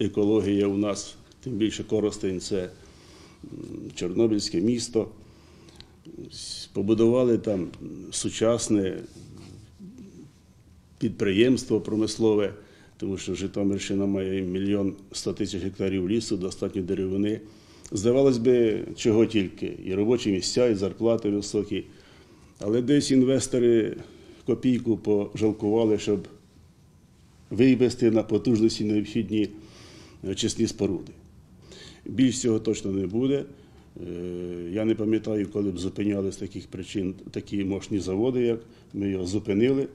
екологія у нас, тим більше Коростень це Чорнобильське місто. Побудували там сучасне підприємство промислове, тому що Житомирщина має мільйон сто тисяч гектарів лісу, достатньо деревини. Здавалось би, чого тільки, і робочі місця, і зарплати високі. Але десь інвестори копійку пожалкували, щоб вивести на потужності необхідні очисні споруди. Більш цього точно не буде. Е, Я не пам'ятаю, коли б зупиняли з таких причин такі мощні заводи, як ми його зупинили.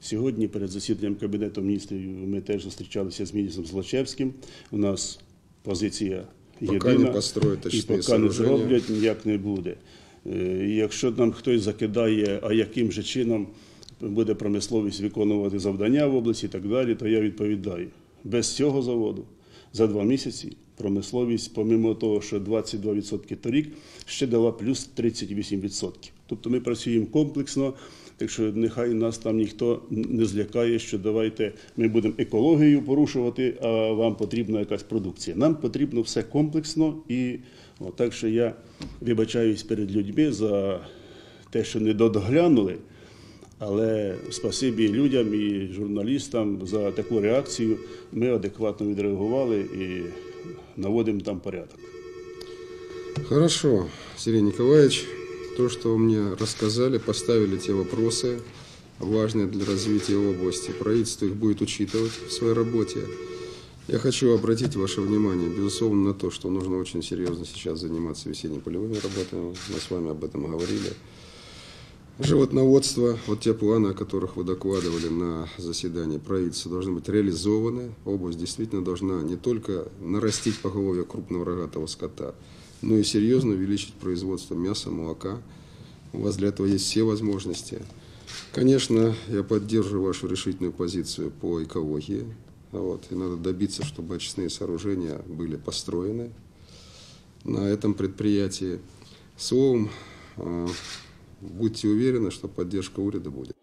Сьогодні перед засіданням Кабінету міністрів ми теж зустрічалися з міністром Злочевським. У нас позиція Поки єдина. не і поки не зроблять, ніяк не буде. Е, Якщо нам хтось закидає, а яким же чином буде промисловість виконувати завдання в області і так далі, то я відповідаю. Без цього заводу за два місяці промисловість, помимо того, що 22% торік, ще дала плюс 38%. Тобто ми працюємо комплексно, так що нехай нас там ніхто не злякає, що давайте ми будемо екологію порушувати, а вам потрібна якась продукція. Нам потрібно все комплексно і о, так що я вибачаюсь перед людьми за те, що не додоглянули. Але спасибі людям і журналістам за таку реакцію. Ми адекватно відреагували і наводимо там порядок. Хорошо, Сергей Николаевич, то, что вы мне рассказали, поставили те вопросы, важные для развития области. Правительство их будет учитывать в своей работе. Я хочу обратить ваше внимание, безусловно, на то, что нужно очень серьезно сейчас заниматься весенне-полевыми работами. Мы с вами об этом говорили. Животноводство, вот те планы, о которых вы докладывали на заседании правительства, должны быть реализованы. Область действительно должна не только нарастить поголовье крупного рогатого скота, но и серьезно увеличить производство мяса, молока. У вас для этого есть все возможности. Конечно, я поддерживаю вашу решительную позицию по экологии. Вот, и надо добиться, чтобы очистные сооружения были построены на этом предприятии. Словом, э, будьте уверены, что поддержка уряда будет.